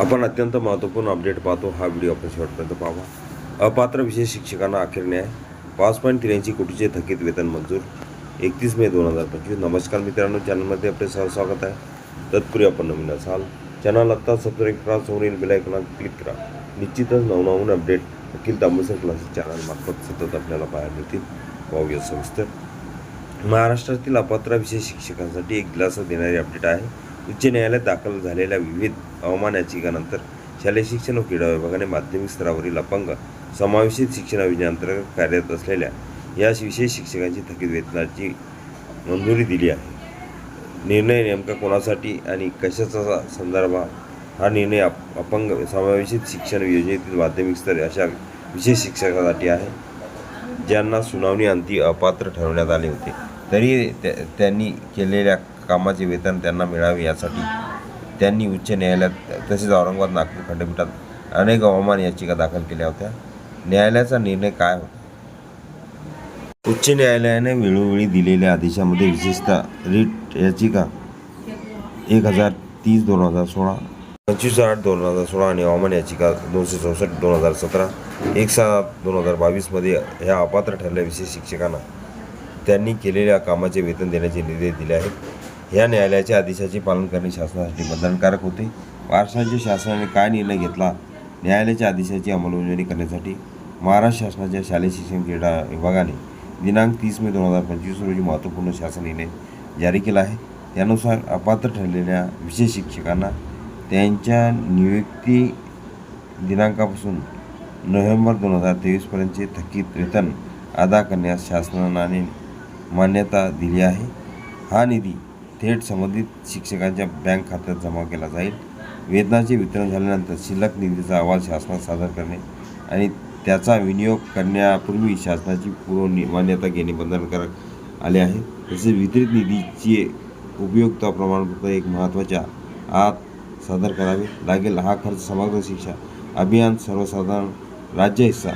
आपण अत्यंत महत्त्वपूर्ण अपडेट पाहतो. हा व्हिडिओ आपण शेवटपर्यंत पाहावा अपात्र विशेष शिक्षकांना अखेर न्याय. पाच पॉईंट त्र्याऐंशी कोटीचे थकीत वेतन मंजूर. एकतीस मे दोन हजार पंचवीस. नमस्कार मित्रांनो चॅनलमध्ये आपले सह स्वागत आहे. तत्पूर्वी आपण नवीन असाल चॅनल आत्ता सबस्क्राईब करा सोनील बिलायकना क्लिक करा. निश्चितच नवनवीन अपडेट अखिल दामोसर क्लासेस चॅनलमार्फत सतत आपल्याला पाहायला मिळतील. पाहूया सविस्तर. महाराष्ट्रातील अपात्र विशेष शिक्षकांसाठी एक दिलासा देणारी अपडेट आहे. उच्च न्यायालयात दाखल झालेल्या विविध अवमान याचिकानंतर शालेय शिक्षण व क्रीडा विभागाने माध्यमिक स्तरावरील अपंग समावेशित शिक्षण योजनेअंतर्गत कार्यरत असलेल्या या विशेष शिक्षकांची थकीत वेतनाची मंजुरी दिली आहे. निर्णय नेमका कोणासाठी आणि कशाचा संदर्भ हा निर्णय अप अपंग समावेशित शिक्षण योजनेतील माध्यमिक स्तर अशा विशेष शिक्षकासाठी आहे ज्यांना सुनावणी अंती अपात्र ठरवण्यात आले होते. तरी त्या- त्यांनी केलेल्या कामाचे वेतन त्यांना मिळावे यासाठी. त्यांनी उच्च न्यायालयात तसेच औरंगाबाद नागपूर खंडपीठात अनेक अवमान याचिका दाखल केल्या होत्या. न्यायालयाचा निर्णय काय होता? उच्च न्यायालयाने वेळोवेळी दिलेल्या आदेशामध्ये विशेषतः रिट याचिका एक हजार तीस दोन हजार सोळा पंचवीस आठ दोन हजार सोळा आणि हवामान याचिका दोनशे चौसष्ट दोन हजार सतरा एक सात दोन हजार बावीसमध्ये ह्या अपात्र ठरल्या विशेष शिक्षकांना त्यांनी केलेल्या कामाचे वेतन देण्याचे निर्देश दिले आहेत. या न्यायालयाच्या आदेशाचे पालन करणे शासनासाठी बंधनकारक होते. महाराष्ट्राच्या शासनाने काय निर्णय घेतला? न्यायालयाच्या आदेशाची अंमलबजावणी करण्यासाठी महाराष्ट्र शासनाच्या शालेय शिक्षण क्रीडा विभागाने दिनांक तीस मे दोन हजार पंचवीस रोजी महत्त्वपूर्ण शासन निर्णय जारी केला आहे. त्यानुसार अपात्र ठरलेल्या विशेष शिक्षकांना त्यांच्या नियुक्ती दिनांकापासून नोव्हेंबर दोन हजार तेवीसपर्यंतचे थकीत वेतन अदा करण्यास शासनाने मान्यता दिली आहे. हा निधी थेट संबंधित शिक्षकांच्या बँक खात्यात जमा केला जाईल. वेतनाचे वितरण झाल्यानंतर शिल्लक निधीचा अहवाल शासनात सादर करणे आणि त्याचा विनियोग करण्यापूर्वी शासनाची पूर्व मान्यता घेणे बंधनकारक आले आहे. तसेच वितरित निधीचे उपयुक्तता प्रमाणपत्र एक महत्त्वाच्या आत सादर करावे लागेल. हा खर्च समग्र शिक्षा अभियान सर्वसाधारण राज्य हिस्सा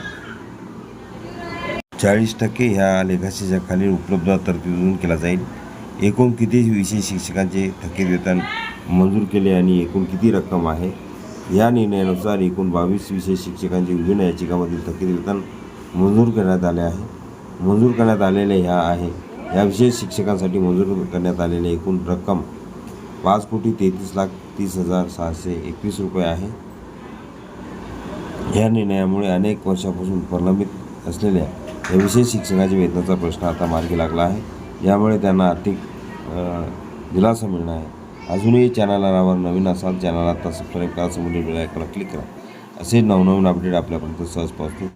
चाळीस टक्के ह्या लेखाशीच्या खालील उपलब्ध तरतुदीतून केला जाईल. एकूण किती विशेष शिक्षकांचे थकीत वेतन मंजूर केले आणि एकूण किती रक्कम आहे? या निर्णयानुसार एकूण बावीस विशेष शिक्षकांचे विभिन्न याचिकामधील थकीत वेतन मंजूर करण्यात आले आहे. मंजूर करण्यात आलेले ह्या आहे. या विशेष शिक्षकांसाठी मंजूर करण्यात आलेले एकूण रक्कम पाच कोटी तेहतीस लाख तीस हजार सहाशे एकवीस रुपये आहे. या निर्णयामुळे अनेक वर्षापासून प्रलंबित असलेल्या या विशेष शिक्षणाच्या वेतनाचा प्रश्न आता मार्गी लागला आहे. यामुळे त्यांना आर्थिक दिलासा मिळणार आहे. अजूनही चॅनलवर नवीन असाल चॅनल आता सबस्क्राईब करा समोर बेल क्लिक करा. असे नवनवीन अपडेट आपल्यापर्यंत सहज पोहोचतो